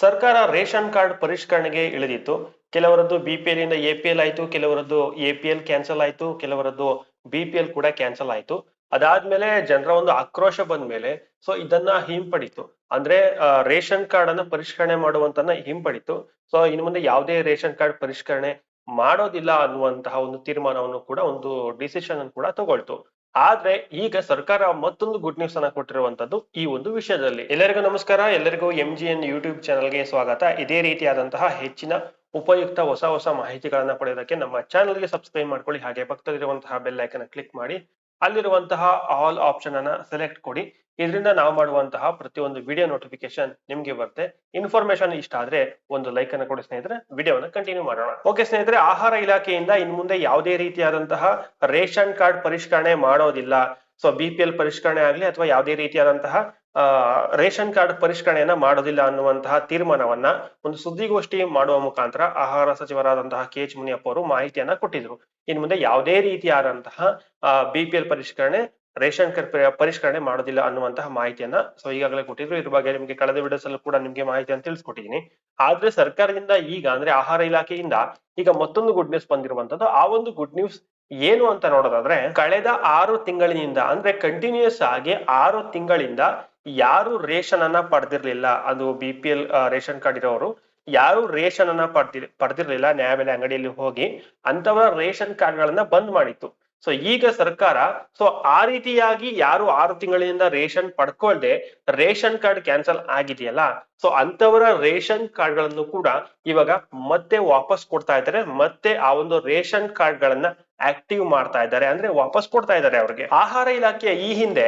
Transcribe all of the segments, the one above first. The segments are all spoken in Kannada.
ಸರ್ಕಾರ ರೇಷನ್ ಕಾರ್ಡ್ ಪರಿಷ್ಕರಣೆಗೆ ಇಳಿದಿತ್ತು. ಕೆಲವರದ್ದು ಬಿ ಪಿ ಎಲ್ ಇಂದ ಎ ಪಿ ಎಲ್ ಆಯ್ತು, ಕೆಲವರದ್ದು ಎ ಪಿ ಎಲ್ ಕ್ಯಾನ್ಸಲ್ ಆಯ್ತು, ಕೆಲವರದ್ದು ಬಿ ಪಿ ಎಲ್ ಕೂಡ ಕ್ಯಾನ್ಸಲ್ ಆಯ್ತು. ಅದಾದ್ಮೇಲೆ ಜನರ ಒಂದು ಆಕ್ರೋಶ ಬಂದ ಮೇಲೆ ಸೊ ಇದನ್ನ ಹಿಂಪಡಿತು. ಅಂದ್ರೆ ರೇಷನ್ ಕಾರ್ಡ್ ಅನ್ನ ಪರಿಷ್ಕರಣೆ ಮಾಡುವಂತನ್ನ ಹಿಂಪಡಿತು. ಸೊ ಇನ್ನು ಮುಂದೆ ಯಾವುದೇ ರೇಷನ್ ಕಾರ್ಡ್ ಪರಿಷ್ಕರಣೆ ಮಾಡೋದಿಲ್ಲ ಅನ್ನುವಂತಹ ಒಂದು ತೀರ್ಮಾನವನ್ನು ಕೂಡ, ಒಂದು ಡಿಸಿಷನ್ ಅನ್ನು ಕೂಡ ತಗೊಳ್ತು. ಆದ್ರೆ ಈಗ ಸರ್ಕಾರ ಮತ್ತೊಂದು ಗುಡ್ ನ್ಯೂಸ್ ಅನ್ನ ಕೊಟ್ಟಿರುವಂತದ್ದು ಈ ಒಂದು ವಿಷಯದಲ್ಲಿ. ಎಲ್ಲರಿಗೂ ನಮಸ್ಕಾರ, ಎಲ್ಲರಿಗೂ ಎಂ ಜಿ ಎನ್ ಯೂಟ್ಯೂಬ್ ಚಾನಲ್ಗೆ ಸ್ವಾಗತ. ಇದೇ ರೀತಿಯಾದಂತಹ ಹೆಚ್ಚಿನ ಉಪಯುಕ್ತ ಹೊಸ ಹೊಸ ಮಾಹಿತಿಗಳನ್ನ ಪಡೆಯೋದಕ್ಕೆ ನಮ್ಮ ಚಾನಲ್ಗೆ ಸಬ್ಸ್ಕ್ರೈಬ್ ಮಾಡ್ಕೊಳ್ಳಿ. ಹಾಗೆ ಪಕ್ಕದಲ್ಲಿರುವಂತಹ ಬೆಲ್ ಐಕನ್ ಕ್ಲಿಕ್ ಮಾಡಿ. ಅಲ್ಲಿರುವಂತಹ ಆಲ್ ಆಪ್ಷನ್ ಅನ್ನ ಸೆಲೆಕ್ಟ್ ಕೊಡಿ. ಇದರಿಂದ ನಾವು ಮಾಡುವಂತಹ ಪ್ರತಿಯೊಂದು ವಿಡಿಯೋ ನೋಟಿಫಿಕೇಶನ್ ನಿಮ್ಗೆ ಬರುತ್ತೆ. ಇನ್ಫಾರ್ಮೇಶನ್ ಇಷ್ಟ ಆದ್ರೆ ಒಂದು ಲೈಕ್ ಅನ್ನ ಕೊಡಿ ಸ್ನೇಹಿತರೆ ವಿಡಿಯೋನ ಕಂಟಿನ್ಯೂ ಮಾಡೋಣ. ಓಕೆ ಸ್ನೇಹಿತರೆ, ಆಹಾರ ಇಲಾಖೆಯಿಂದ ಇನ್ ಮುಂದೆ ಯಾವುದೇ ರೀತಿಯಾದಂತಹ ರೇಷನ್ ಕಾರ್ಡ್ ಪರಿಷ್ಕರಣೆ ಮಾಡೋದಿಲ್ಲ. ಸೊ ಬಿ ಪಿ ಎಲ್ ಪರಿಷ್ಕರಣೆ ಆಗ್ಲಿ ಅಥವಾ ಯಾವುದೇ ರೀತಿಯಾದಂತಹ ರೇಷನ್ ಕಾರ್ಡ್ ಪರಿಷ್ಕರಣೆಯನ್ನ ಮಾಡೋದಿಲ್ಲ ಅನ್ನುವಂತಹ ತೀರ್ಮಾನವನ್ನ ಒಂದು ಸುದ್ದಿಗೋಷ್ಠಿ ಮಾಡುವ ಮುಖಾಂತರ ಆಹಾರ ಸಚಿವರಾದಂತಹ ಕೆ ಎಚ್ ಮುನಿಯಪ್ಪ ಅವರು ಮಾಹಿತಿಯನ್ನ ಕೊಟ್ಟಿದ್ರು. ಇನ್ ಮುಂದೆ ಯಾವುದೇ ರೀತಿಯಾದಂತಹ ಬಿ ಪಿ ಎಲ್ ಪರಿಷ್ಕರಣೆ, ರೇಷನ್ ಕಾರ್ಡ್ ಪರಿಷ್ಕರಣೆ ಮಾಡೋದಿಲ್ಲ ಅನ್ನುವಂತಹ ಮಾಹಿತಿಯನ್ನ ಸೊ, ಈಗಾಗಲೇ ಕೊಟ್ಟಿದ್ರು. ಇದ್ರ ಬಗ್ಗೆ ನಿಮಗೆ ಕಳೆದ ವಿಡಿಯೋಸಲ್ಲೂ ಕೂಡ ನಿಮ್ಗೆ ಮಾಹಿತಿಯನ್ನು ತಿಳಿಸ್ಕೊಟ್ಟಿದ್ದೀನಿ ಆದ್ರೆ ಸರ್ಕಾರದಿಂದ ಈಗ ಅಂದ್ರೆ ಆಹಾರ ಇಲಾಖೆಯಿಂದ ಈಗ ಮತ್ತೊಂದು ಗುಡ್ ನ್ಯೂಸ್ ಬಂದಿರುವಂತದ್ದು ಆ ಒಂದು ಗುಡ್ ನ್ಯೂಸ್ ಏನು ಅಂತ ನೋಡೋದಾದ್ರೆ, ಕಳೆದ ಆರು ತಿಂಗಳಿನಿಂದ ಅಂದ್ರೆ ಕಂಟಿನ್ಯೂಸ್ ಆಗಿ ಆರು ತಿಂಗಳಿಂದ ಯಾರು ರೇಷನ್ ಅನ್ನ ಪಡೆದಿರ್ಲಿಲ್ಲ, ಅದು B P L ration card ಇರೋರು ಯಾರು ರೇಷನ್ ಅನ್ನ ಪಡೆದಿ ಪಡೆದಿರ್ಲಿಲ್ಲ ನ್ಯಾಯಬೆಲೆ ಅಂಗಡಿಯಲ್ಲಿ ಹೋಗಿ ಅಂತವರ ರೇಷನ್ ಕಾರ್ಡ್ ಗಳನ್ನ ಬಂದ್ ಮಾಡಿತ್ತು. ಸೊ ಈಗ ಸರ್ಕಾರ ಸೊ ಆ ರೀತಿಯಾಗಿ ಯಾರು ಆರು ತಿಂಗಳಿಂದ ರೇಷನ್ ಪಡ್ಕೊಳ್ದೆ, ರೇಷನ್ ಕಾರ್ಡ್ ಕ್ಯಾನ್ಸಲ್ ಆಗಿದೆಯಲ್ಲ ಸೊ ಅಂತವರ ರೇಷನ್ ಕಾರ್ಡ್ಗಳನ್ನು ಕೂಡ ಇವಾಗ ಮತ್ತೆ ವಾಪಸ್ ಕೊಡ್ತಾ ಇದ್ದಾರೆ, ಮತ್ತೆ ಆ ಒಂದು ರೇಷನ್ ಕಾರ್ಡ್ ಗಳನ್ನ ಆಕ್ಟಿವ್ ಮಾಡ್ತಾ ಇದ್ದಾರೆ, ಅಂದ್ರೆ ವಾಪಸ್ ಕೊಡ್ತಾ ಇದ್ದಾರೆ ಅವ್ರಿಗೆ. ಆಹಾರ ಇಲಾಖೆಯ ಈ ಹಿಂದೆ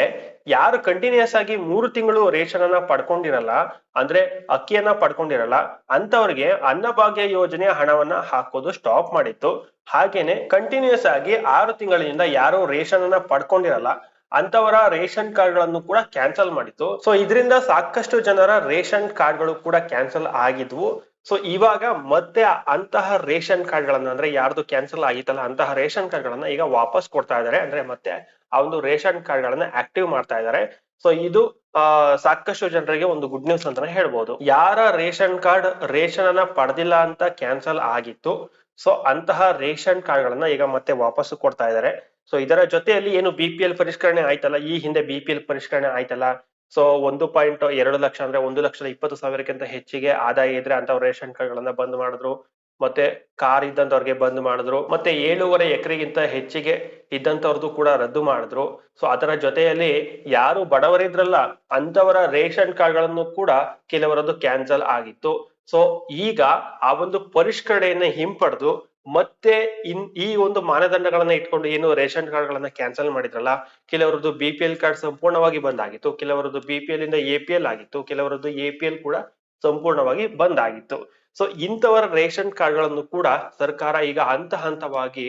ಯಾರು ಕಂಟಿನ್ಯೂಸ್ ಆಗಿ ಮೂರು ತಿಂಗಳು ರೇಷನ್ ಅನ್ನ ಪಡ್ಕೊಂಡಿರಲ್ಲ, ಅಂದ್ರೆ ಅಕ್ಕಿಯನ್ನ ಪಡ್ಕೊಂಡಿರಲ್ಲ ಅಂತವ್ರಿಗೆ ಅನ್ನಭಾಗ್ಯ ಯೋಜನೆಯ ಹಣವನ್ನ ಹಾಕೋದು ಸ್ಟಾಪ್ ಮಾಡಿತ್ತು. ಹಾಗೇನೆ ಕಂಟಿನ್ಯೂಸ್ ಆಗಿ ಆರು ತಿಂಗಳಿಂದ ಯಾರು ರೇಷನ್ ಅನ್ನ ಪಡ್ಕೊಂಡಿರಲ್ಲ ಅಂತವರ ರೇಷನ್ ಕಾರ್ಡ್ಗಳನ್ನು ಕೂಡ ಕ್ಯಾನ್ಸಲ್ ಮಾಡಿತ್ತು. ಸೊ ಇದರಿಂದ ಸಾಕಷ್ಟು ಜನರ ರೇಷನ್ ಕಾರ್ಡ್ಗಳು ಕೂಡ ಕ್ಯಾನ್ಸಲ್ ಆಗಿದ್ವು. ಸೊ ಇವಾಗ ಮತ್ತೆ ಅಂತಹ ರೇಷನ್ ಕಾರ್ಡ್ ಗಳನ್ನ ಅಂದ್ರೆ ಯಾರ್ದು ಕ್ಯಾನ್ಸಲ್ ಆಗಿತ್ತಲ್ಲ, ಅಂತಹ ರೇಷನ್ ಕಾರ್ಡ್ ಗಳನ್ನ ಈಗ ವಾಪಸ್ ಕೊಡ್ತಾ ಇದ್ದಾರೆ. ಅಂದ್ರೆ ಮತ್ತೆ ಆ ಒಂದು ರೇಷನ್ ಕಾರ್ಡ್ ಗಳನ್ನ ಆಕ್ಟಿವ್ ಮಾಡ್ತಾ ಇದ್ದಾರೆ. ಸೊ ಇದು, ಆ, ಸಾಕಷ್ಟು ಜನರಿಗೆ ಒಂದು ಗುಡ್ ನ್ಯೂಸ್ ಅಂತಾನೆ ಹೇಳ್ಬೋದು. ಯಾರ ರೇಷನ್ ಕಾರ್ಡ್ ರೇಷನ್ ಅನ್ನ ಪಡೆದಿಲ್ಲ ಅಂತ ಕ್ಯಾನ್ಸಲ್ ಆಗಿತ್ತು, ಸೊ ಅಂತಹ ರೇಷನ್ ಕಾರ್ಡ್ ಗಳನ್ನ ಈಗ ಮತ್ತೆ ವಾಪಸ್ ಕೊಡ್ತಾ ಇದ್ದಾರೆ. ಸೊ ಇದರ ಜೊತೆಯಲ್ಲಿ ಏನು ಬಿ ಪಿ ಎಲ್ ಪರಿಷ್ಕರಣೆ ಆಯ್ತಲ್ಲ, ಈ ಹಿಂದೆ ಬಿ ಪಿ ಎಲ್ ಪರಿಷ್ಕರಣೆ ಆಯ್ತಲ್ಲ ಸೊ ಒಂದು ಪಾಯಿಂಟ್ ಎರಡು ಲಕ್ಷ ಅಂದ್ರೆ ಒಂದು ಲಕ್ಷದ ಇಪ್ಪತ್ತು ಸಾವಿರಕ್ಕಿಂತ ಹೆಚ್ಚಿಗೆ ಆದಾಯ ಇದ್ರೆ ಅಂತ ರೇಷನ್ ಕಾರ್ಡ್ ಗಳನ್ನ ಬಂದ್ ಮಾಡಿದ್ರು. ಮತ್ತೆ ಕಾರ್ ಇದ್ದಂತವ್ರಿಗೆ ಬಂದ್ ಮಾಡಿದ್ರು. ಮತ್ತೆ ಏಳೂವರೆ ಎಕರೆಗಿಂತ ಹೆಚ್ಚಿಗೆ ಇದ್ದಂತವ್ರದ್ದು ಕೂಡ ರದ್ದು ಮಾಡಿದ್ರು. ಸೊ ಅದರ ಜೊತೆಯಲ್ಲಿ ಯಾರು ಬಡವರಿದ್ರಲ್ಲ ಅಂತವರ ರೇಷನ್ ಕಾರ್ಡ್ಗಳನ್ನು ಕೂಡ ಕೆಲವರದ್ದು ಕ್ಯಾನ್ಸಲ್ ಆಗಿತ್ತು. ಸೊ ಈಗ ಆ ಒಂದು ಪರಿಷ್ಕರಣೆಯನ್ನ ಹಿಂಪಡೆದು ಮತ್ತೆ ಇನ್ ಈ ಒಂದು ಮಾನದಂಡಗಳನ್ನ ಇಟ್ಕೊಂಡು ಏನು ರೇಷನ್ ಕಾರ್ಡ್ ಗಳನ್ನ ಕ್ಯಾನ್ಸಲ್ ಮಾಡಿದ್ರಲ್ಲ, ಕೆಲವರದ್ದು ಬಿ ಪಿ ಎಲ್ ಕಾರ್ಡ್ ಸಂಪೂರ್ಣವಾಗಿ ಬಂದ್ ಆಗಿತ್ತು ಕೆಲವರದ್ದು ಬಿ ಪಿ ಎಲ್ ಇಂದ ಎ ಪಿ ಎಲ್ ಆಗಿತ್ತು, ಕೆಲವರದ್ದು ಎ ಪಿ ಎಲ್ ಕೂಡ ಸಂಪೂರ್ಣವಾಗಿ ಬಂದ್ ಆಗಿತ್ತು ಸೊ ಇಂಥವರ ರೇಷನ್ ಕಾರ್ಡ್ಗಳನ್ನು ಕೂಡ ಸರ್ಕಾರ ಈಗ ಹಂತ ಹಂತವಾಗಿ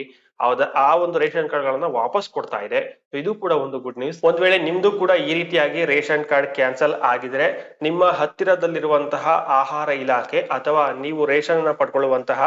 ಆ ಒಂದು ರೇಷನ್ ಕಾರ್ಡ್ ಗಳನ್ನ ವಾಪಸ್ ಕೊಡ್ತಾ ಇದೆ. ಇದು ಕೂಡ ಒಂದು ಗುಡ್ ನ್ಯೂಸ್ ಒಂದ್ ವೇಳೆ ನಿಮ್ದು ಕೂಡ ಈ ರೀತಿಯಾಗಿ ರೇಷನ್ ಕಾರ್ಡ್ ಕ್ಯಾನ್ಸಲ್ ಆಗಿದ್ರೆ, ನಿಮ್ಮ ಹತ್ತಿರದಲ್ಲಿರುವಂತಹ ಆಹಾರ ಇಲಾಖೆ ಅಥವಾ ನೀವು ರೇಷನ್ ಅನ್ನ ಪಡ್ಕೊಳ್ಳುವಂತಹ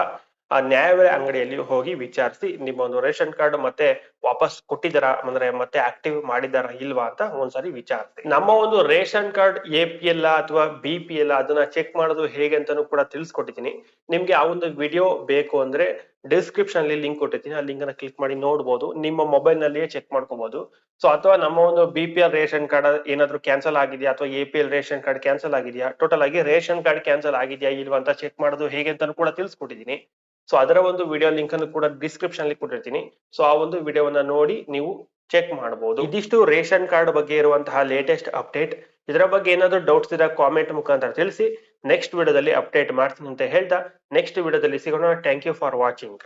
ಆ ನ್ಯಾಯಬೆಲೆ ಅಂಗಡಿಯಲ್ಲಿ ಹೋಗಿ ವಿಚಾರಿಸಿ ನಿಮ್ಮ ಒಂದು ರೇಷನ್ ಕಾರ್ಡ್ ಮತ್ತೆ ವಾಪಸ್ ಕೊಟ್ಟಿದ್ದಾರಾ, ಅಂದ್ರೆ ಮತ್ತೆ ಆಕ್ಟಿವ್ ಮಾಡಿದಾರ ಇಲ್ವಾ ಅಂತ ಒಂದ್ಸರಿ ವಿಚಾರಿಸಿ. ನಮ್ಮ ಒಂದು ration card A P L ಅಥವಾ ಬಿ ಪಿ ಎಲ್ ಅದನ್ನ ಚೆಕ್ ಮಾಡೋದು ಹೇಗೆ ಅಂತಾನು ಕೂಡ ತಿಳಿಸ್ಕೊಟ್ಟಿದ್ದೀನಿ. ನಿಮ್ಗೆ ಆ ಒಂದು ವಿಡಿಯೋ ಬೇಕು ಅಂದ್ರೆ ಡಿಸ್ಕ್ರಿಪ್ಷನ್ ಅಲ್ಲಿ ಲಿಂಕ್ ಕೊಟ್ಟಿದ್ದೀನಿ ಆ ಲಿಂಕ್ ಅನ್ನ ಕ್ಲಿಕ್ ಮಾಡಿ ನೋಡಬಹುದು ನಿಮ್ಮ ಮೊಬೈಲ್ ನಲ್ಲಿಯೇ ಚೆಕ್ ಮಾಡ್ಕೋಬಹುದು ಸೊ ಅಥವಾ ನಮ್ಮ ಒಂದು B P L ration card ಏನಾದ್ರು ಕ್ಯಾನ್ಸಲ್ ಆಗಿದೆಯಾ? ಅಥವಾ A P L ration card cancel ಆಗಿದೆಯಾ? ಟೋಟಲ್ ಆಗಿ ರೇಷನ್ ಕಾರ್ಡ್ ಕ್ಯಾನ್ಸಲ್ ಆಗಿದೆಯಾ? ಇಲ್ವಾ ಅಂತ ಚೆಕ್ ಮಾಡೋದು ಹೇಗೆ ಅಂತ ಕೂಡ ತಿಳಿಸ್ಕೊಟ್ಟಿದ್ದೀನಿ. ಸೊ ಅದರ ಒಂದು ವಿಡಿಯೋ ಲಿಂಕ್ ಅನ್ನು ಕೂಡ ಡಿಸ್ಕ್ರಿಪ್ಷನ್ ಅಲ್ಲಿ ಕೊಟ್ಟಿರ್ತೀನಿ. ಸೊ ಆ ಒಂದು ವಿಡಿಯೋವನ್ನ ನೋಡಿ ನೀವು ಚೆಕ್ ಮಾಡಬಹುದು ಇದಿಷ್ಟು ರೇಷನ್ ಕಾರ್ಡ್ ಬಗ್ಗೆ ಇರುವಂತಹ ಲೇಟೆಸ್ಟ್ ಅಪ್ಡೇಟ್ ಇದರ ಬಗ್ಗೆ ಏನಾದ್ರು ಡೌಟ್ಸ್ ಇದ್ರೆ ಕಾಮೆಂಟ್ ಮುಖಾಂತರ ತಿಳಿಸಿ. ನೆಕ್ಸ್ಟ್ ವಿಡಿಯೋದಲ್ಲಿ ಅಪ್ಡೇಟ್ ಮಾಡ್ತೀನಿ ಅಂತ ಹೇಳ್ತಾ ನೆಕ್ಸ್ಟ್ ವಿಡಿಯೋದಲ್ಲಿ ಸಿಗೋಣ. Thank you for watching